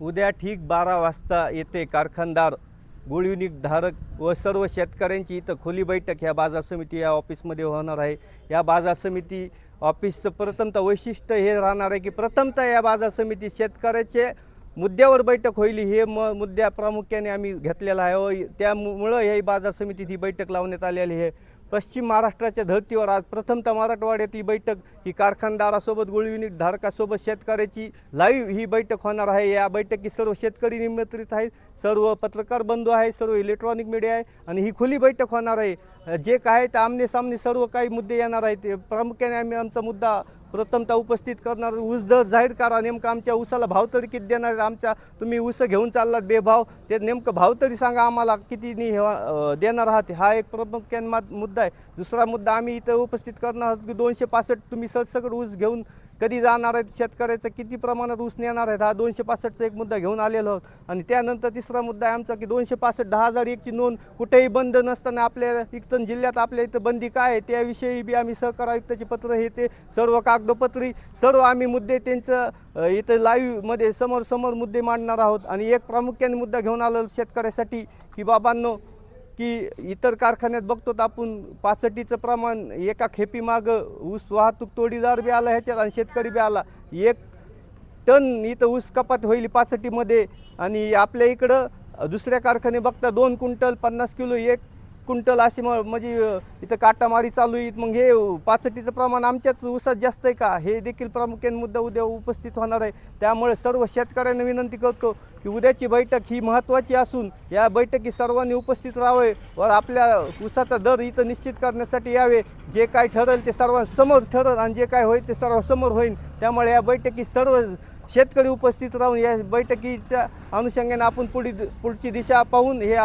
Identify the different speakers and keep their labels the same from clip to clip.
Speaker 1: उद्या ठीक बारा वाजता येथे कारखानदार गुळयुनिक धारक व सर्व शेतकऱ्यांची इथं खुली बैठक ह्या बाजार समिती या ऑफिसमध्ये होणार आहे. या बाजार समिती ऑफिसचं प्रथमतः वैशिष्ट्य हे राहणार आहे की प्रथमतः या बाजार समिती शेतकऱ्याचे मुद्द्यावर बैठक होईल हे म मुद्द्या प्रामुख्याने आम्ही घेतलेला आहे व त्यामुळं ही बाजार समितीत ही बैठक लावण्यात आलेली आहे. पश्चिम महाराष्ट्राच्या धर्तीवर आज प्रथमतः मराठवाड्यातली बैठक ही कारखानदारासोबत गोळी युनिट धारकासोबत शेतकऱ्याची लाईव्ह ही बैठक होणार आहे. या बैठकीत सर्व शेतकरी निमंत्रित आहेत सर्व पत्रकार बंधू आहे सर्व इलेक्ट्रॉनिक मीडिया आहे आणि ही खुली बैठक होणार आहे. जे काय ते आमने सामने सर्व काही मुद्दे येणार आहेत. प्रामुख्याने आम्ही आमचा मुद्दा प्रथमतः उपस्थित करणार ऊस दर जाहीर करा नेमकं आमच्या ऊसाला भाव तरी किती देणार आमच्या तुम्ही ऊस घेऊन चाललात बेभाव ते नेमकं भाव तरी सांगा आम्हाला कितीनी हे, देणार आहात हा एक प्रमुख्यान मुद्दा आहे. दुसरा मुद्दा आम्ही इथं उपस्थित करणार आहोत की दोनशे पासष्ट तुम्ही सरसकट ऊस घेऊन कधी जाणार आहेत शेतकऱ्याचं किती प्रमाणात ऊस नेणार आहेत हा दोनशे पासष्टचा एक मुद्दा घेऊन आलेलो आहोत. आणि त्यानंतर तिसरा मुद्दा आहे आमचा की दोनशे पासष्ट दहा हजार एकची नोंद कुठेही बंद नसताना आपल्या इथं जिल्ह्यात आपल्या इथं बंदी काय आहे त्याविषयी बी आम्ही सहकार आयुक्ताचे पत्र हे ते सर्व कागदोपत्री सर्व आम्ही मुद्दे त्यांचं इथं लाईव्हमध्ये समोर समोर मुद्दे मांडणार आहोत. आणि एक प्रामुख्याने मुद्दा घेऊन आलो शेतकऱ्यासाठी की बाबांनो की इतर कारखान्यात बघतो तर आपण पाचटीचं प्रमाण एका खेपीमागं ऊस वाहतूक तोडीदार बी आला ह्याच्यात आणि शेतकरी बी आला. एक टन इथं ऊस कपात होईल पाचटीमध्ये आणि आपल्या इकडं दुसऱ्या कारखाने बघता दोन क्विंटल पन्नास किलो एक क्विंटल अशी म म्हणजे इथं काटामारी चालू आहे. मग हे पाचटीचं प्रमाण आमच्याच ऊसात जास्त आहे का? हे देखील प्रामुख्याने मुद्दा उद्या उपस्थित होणार आहे. त्यामुळे सर्व शेतकऱ्यांना विनंती करतो की उद्याची बैठक ही महत्त्वाची असून या बैठकीत सर्वांनी उपस्थित राहावे व आपल्या ऊसाचा दर इथं निश्चित करण्यासाठी यावे. जे काय ठरेल ते सर्वांसमोर ठरेल आणि जे काय होईल ते सर्वांसमोर होईल. त्यामुळे या बैठकीत सर्व शेतकरी उपस्थित राहून या बैठकीच्या अनुषंगाने आपण पुढी पुढची दिशा पाहून हे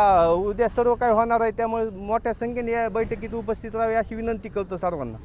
Speaker 1: उद्या सर्व काय होणार आहे. त्यामुळे मोठ्या संख्येने या बैठकीत उपस्थित राहावे अशी विनंती करतो सर्वांना.